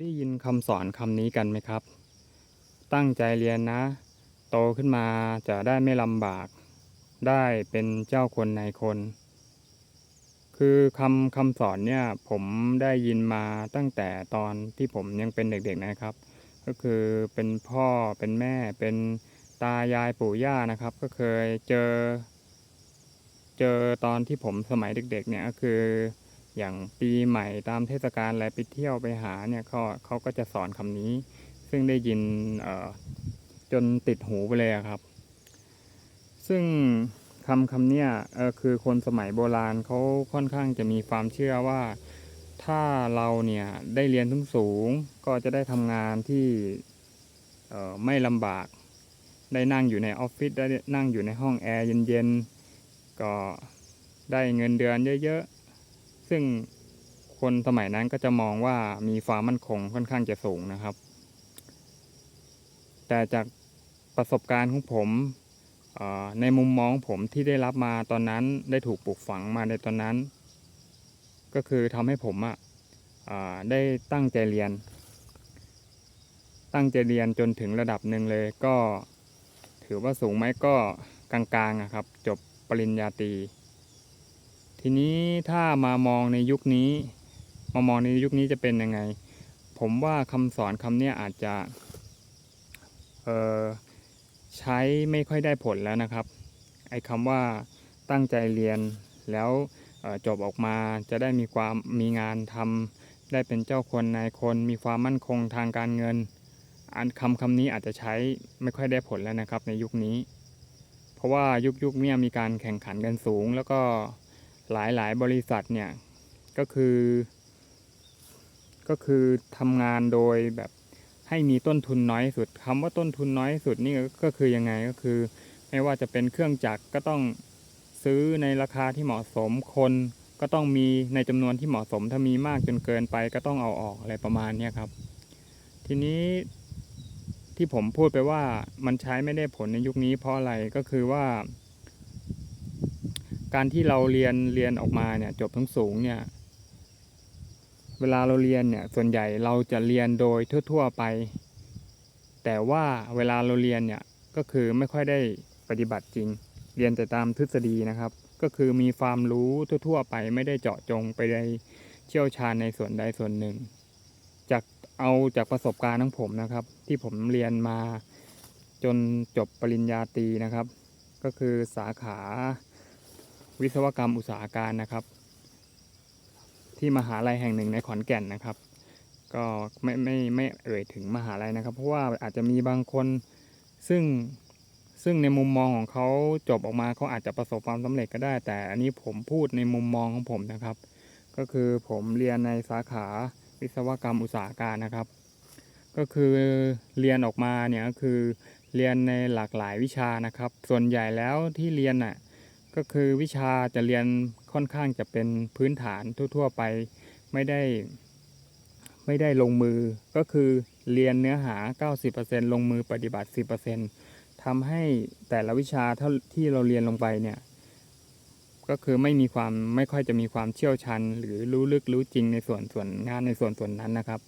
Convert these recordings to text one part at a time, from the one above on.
ได้ยินคำสอนคำนี้กันไหมครับ ตั้งใจเรียนนะ โตขึ้นมาจะได้ไม่ลำบาก ได้เป็นเจ้าคนในคน คือคำคำสอนเนี่ยผมได้ยินมาตั้งแต่ตอนที่ผมยังเป็นเด็กๆนะครับ ก็คือเป็นพ่อเป็นแม่เป็นตายายปู่ย่านะครับ ก็เคยเจอ เจอตอนที่ผมสมัยเด็ก ๆ เนี่ยก็คือ อย่างปีใหม่ตามเทศกาลอะไรไปเที่ยวไปหาเนี่ยเขาเขาก็จะสอนคำนี้ ซึ่งได้ยินจนติดหูไปเลยครับ ซึ่งคำคำเนี้ยคือคนสมัยโบราณเขาค่อนข้างจะมีความเชื่อว่า ถ้าเราเนี่ยได้เรียนสูงสูงก็จะได้ทำงานที่ไม่ลำบาก ได้นั่งอยู่ในออฟฟิศได้นั่งอยู่ในห้องแอร์เย็นๆก็ได้เงินเดือนเยอะ ซึ่งคนสมัยนั้นก็จะมองว่ามีความมั่นคงค่อนข้างจะสูงนะครับ แต่จากประสบการณ์ของผมในมุมมองผมที่ได้รับมาตอนนั้นได้ถูกปลูกฝังมาในตอนนั้น ก็คือทำให้ผมอะอ่าได้ตั้งใจเรียน ตั้งใจเรียนจนถึงระดับหนึ่งเลยก็ถือว่าสูงไหมก็กลางๆครับ จบปริญญาตรี ทีนี้ถ้ามามองในยุคนี้ มามองในยุคนี้จะเป็นยังไง ผมว่าคำสอนคำเนี้ยอาจจะใช้ไม่ค่อยได้ผลแล้วนะครับ ไอ้คำว่าตั้งใจเรียนแล้วจบออกมาจะได้มีความมีงานทำได้เป็นเจ้าคนนายคนมีความมั่นคงทางการเงินอันคำคำนี้อาจจะใช้ไม่ค่อยได้ผลแล้วนะครับในยุคนี้ เพราะว่ายุคยุคนี้มีการแข่งขันกันสูงแล้วก็ หลายหลายบริษัทเนี่ยก็คือ ก็คือทำงานโดยแบบให้มีต้นทุนน้อยสุดคำว่าต้นทุนน้อยสุดนี่ก็คือยังไงก็คือ ไม่ว่าจะเป็นเครื่องจักรก็ต้องซื้อในราคาที่เหมาะสมคนก็ต้องมีในจำนวนที่เหมาะสมถ้ามีมากจนเกินไปก็ต้องเอาออกอะไรประมาณนี้ครับ ทีนี้ที่ผมพูดไปว่ามันใช้ไม่ได้ผลในยุคนี้เพราะอะไรก็คือว่า การที่เราเรียนเรียนออกมาเนี่ยจบทั้งสูงเนี่ย เวลาเราเรียนเนี่ยส่วนใหญ่เราจะเรียนโดยทั่ว ๆไป แต่ว่าเวลาเราเรียนเนี่ยก็คือไม่ค่อยได้ปฏิบัติจริง เรียนแต่ตามทฤษฎีนะครับ ก็คือมีความรู้ทั่ว ๆ ไปไม่ได้เจาะจงไปในเชี่ยวชาญในส่วนใดส่วนหนึ่ง จากเอาจากประสบการณ์ของผมนะครับ ที่ผมเรียนมาจนจบปริญญาตรีนะครับ ก็คือสาขา วิศวกรรมอุตสาหการนะครับ ที่มหาลัยแห่งหนึ่งในขอนแก่นนะครับ ก็ไม่ไม่ไม่เอ่ยถึงมหาลัยนะครับ เพราะว่าอาจจะมีบางคนซึ่งซึ่งในมุมมองของเขาจบออกมาเขาอาจจะประสบความสำเร็จก็ได้ แต่อันนี้ผมพูดในมุมมองของผมนะครับ ก็คือผมเรียนในสาขาวิศวกรรมอุตสาหการนะครับ ก็คือเรียนออกมาเนี่ยก็คือเรียนในหลากหลายวิชานะครับ ส่วนใหญ่แล้วที่เรียนน่ะ ก็คือวิชาจะเรียนค่อนข้างจะเป็นพื้นฐานทั่ว ๆ ไปไม่ได้ ไม่ได้ลงมือก็คือเรียนเนื้อหา 90%ลงมือปฏิบัติ 10%ทำให้แต่ละวิชาเท่าที่เราเรียนลงไปเนี่ยก็คือไม่มีความไม่ค่อยจะมีความเชี่ยวชาญหรือรู้ลึกรู้จริงในส่วนส่วนงานในส่วนส่วนนั้นนะครับ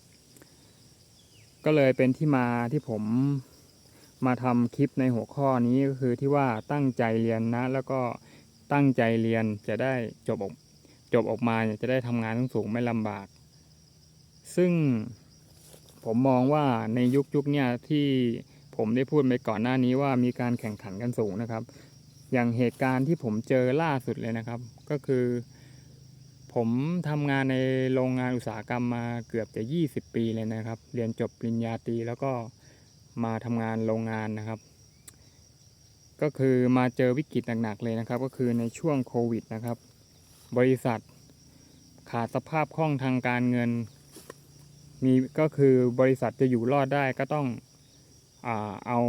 ก็เลยเป็นที่มาที่ผมมาทำคลิปในหัวข้อนี้ก็คือที่ว่าตั้งใจเรียนนะ แล้วก็ ตั้งใจเรียนจะได้จบออกจบออกมาเนี่ยจะได้ทำงานสูงไม่ลำบาก ซึ่งผมมองว่าในยุคยุคเนี่ยที่ผมได้พูดไปก่อนหน้านี้ว่ามีการแข่งขันกันสูงนะครับ อย่างเหตุการณ์ที่ผมเจอล่าสุดเลยนะครับ ก็คือ ผมทำงานในโรงงานอุตสาหกรรมมาเกือบจะ 20 ปีเลยนะครับ เรียนจบปริญญาตรีแล้วก็มาทำงานโรงงานนะครับ ก็คือมาเจอวิกฤตหนักๆเลยนะครับ ก็คือในช่วงโควิดนะครับ บริษัทขาดสภาพคล่องทางการเงิน มีก็คือบริษัทจะอยู่รอดได้ก็ต้องอเอา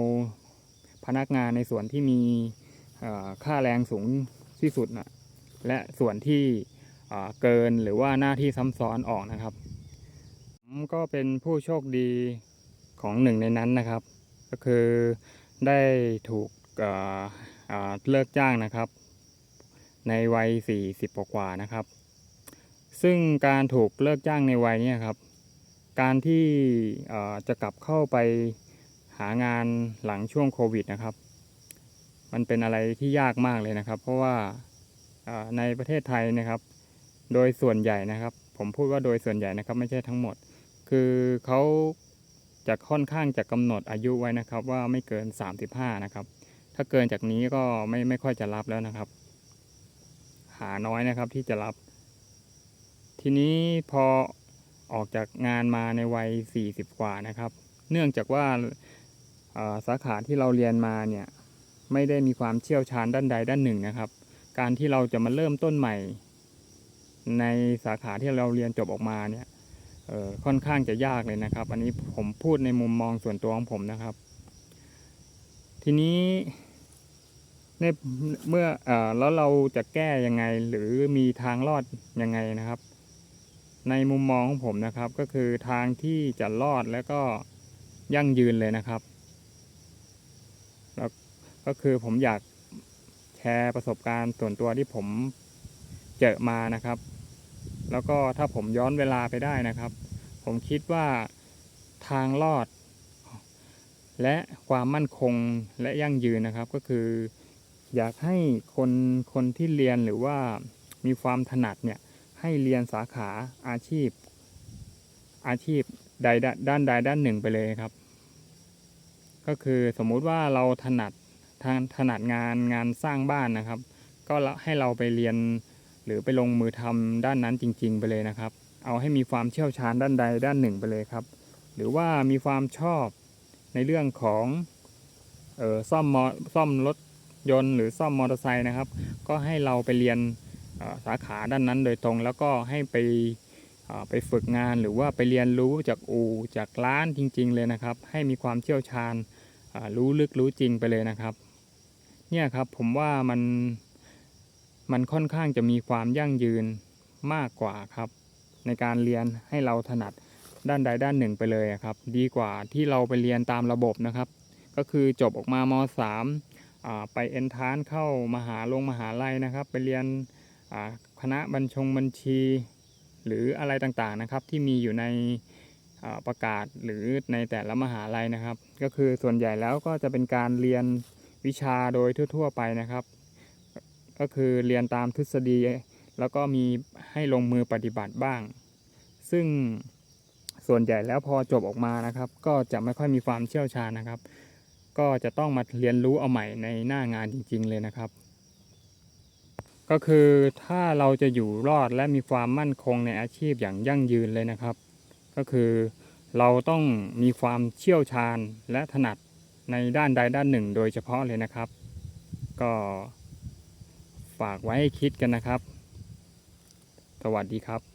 พนักงานในส่วนที่มีค่าแรงสูงที่สุดนะและส่วนที่เกินหรือว่าหน้าที่ซ้ำซ้อนออกนะครับผมก็เป็นผู้โชคดีของหนึ่งในนั้นนะครับ ก็คือได้ถูก เลิกจ้างนะครับ ในวัย 40 กว่านะครับ ซึ่งการถูกเลิกจ้างในวัยนี้ครับ การที่จะกลับเข้าไปหางานหลังช่วงโควิดนะครับ มันเป็นอะไรที่ยากมากเลยนะครับ เพราะว่าในประเทศไทยนะครับ โดยส่วนใหญ่นะครับ ผมพูดว่าโดยส่วนใหญ่นะครับ ไม่ใช่ทั้งหมด คือเขาจะค่อนข้างจะกำหนดอายุไว้นะครับ ว่าไม่เกิน 35 นะครับ ถ้าเกินจากนี้ก็ไม่ไม่ค่อยจะรับแล้วนะครับ หาน้อยนะครับที่จะรับ ทีนี้พอออกจากงานมาในวัย 40 กว่านะครับ เนื่องจากว่าสาขาที่เราเรียนมาเนี่ยไม่ได้มีความเชี่ยวชาญด้านใดด้านหนึ่งนะครับ การที่เราจะมาเริ่มต้นใหม่ ในสาขาที่เราเรียนจบออกมาเนี่ยค่อนข้างจะยากเลยนะครับ อันนี้ผมพูดในมุมมองส่วนตัวของผมนะครับ ทีนี้ ในเมื่ออแล้วเราจะแก้ยังไงหรือมีทางรอดยังไงนะครับ ในมุมมองของผมนะครับ ก็คือทางที่จะรอดแล้วก็ยั่งยืนเลยนะครับแล้วก็คือผมอยากแชร์ประสบการณ์ส่วนตัวที่ผมเจอมานะครับ แล้วก็ถ้าผมย้อนเวลาไปได้นะครับ ผมคิดว่าทางรอด และความมั่นคงและยั่งยืนนะครับก็คือ อยากให้คนคนที่เรียนหรือว่ามีความถนัดเนี่ยให้เรียนสาขาอาชีพ อาชีพใดด้านใดด้านหนึ่งไปเลยครับ ก็คือสมมุติว่าเราถนัดทางถนัดงานงานสร้างบ้านนะครับ ก็ให้เราไปเรียนหรือไปลงมือทำด้านนั้นจริง ๆ ไปเลยนะครับ เอาให้มีความเชี่ยวชาญด้านใดด้านหนึ่งไปเลยครับ หรือว่ามีความชอบในเรื่องของออซ่อมมอซ่อมรถ ยนต์หรือซ่อมมอเตอร์ไซค์นะครับ ก็ให้เราไปเรียนสาขาด้านนั้นโดยตรง แล้วก็ให้ไปไปฝึกงานหรือว่าไปเรียนรู้จากอู่จากร้านจริง ๆ เลยนะครับ ให้มีความเชี่ยวชาญรู้ลึกรู้จริงไปเลยนะครับ เนี่ยครับผมว่ามันมันค่อนข้างจะมีความยั่งยืนมากกว่าครับ ในการเรียนให้เราถนัดด้านใดด้านหนึ่งไปเลยครับ ดีกว่าที่เราไปเรียนตามระบบนะครับ ก็คือจบออกมามสาม ไปเอนทานเข้ามหาลงมหาลัยนะครับ ไปเรียนคณะบัญชงบัญชี หรืออะไรต่างๆนะครับ ที่มีอยู่ในประกาศหรือในแต่ละมหาลัยนะครับ ก็คือส่วนใหญ่แล้วก็จะเป็นการเรียนวิชาโดยทั่ว ๆ ไปนะครับ ก็คือเรียนตามทฤษฎี แล้วก็มีให้ลงมือปฏิบัติบ้าง ซึ่งส่วนใหญ่แล้วพอจบออกมานะครับ ก็จะไม่ค่อยมีความเชี่ยวชาญนะครับ ก็จะต้องมาเรียนรู้เอาใหม่ในหน้างานจริง ๆ เลยนะครับ ก็คือถ้าเราจะอยู่รอดและมีความมั่นคงในอาชีพอย่างยั่งยืนเลยนะครับ ก็คือเราต้องมีความเชี่ยวชาญและถนัดในด้านใดด้านหนึ่ง โดยเฉพาะเลยนะครับ ก็ฝากไว้ให้คิดกันนะครับ สวัสดีครับ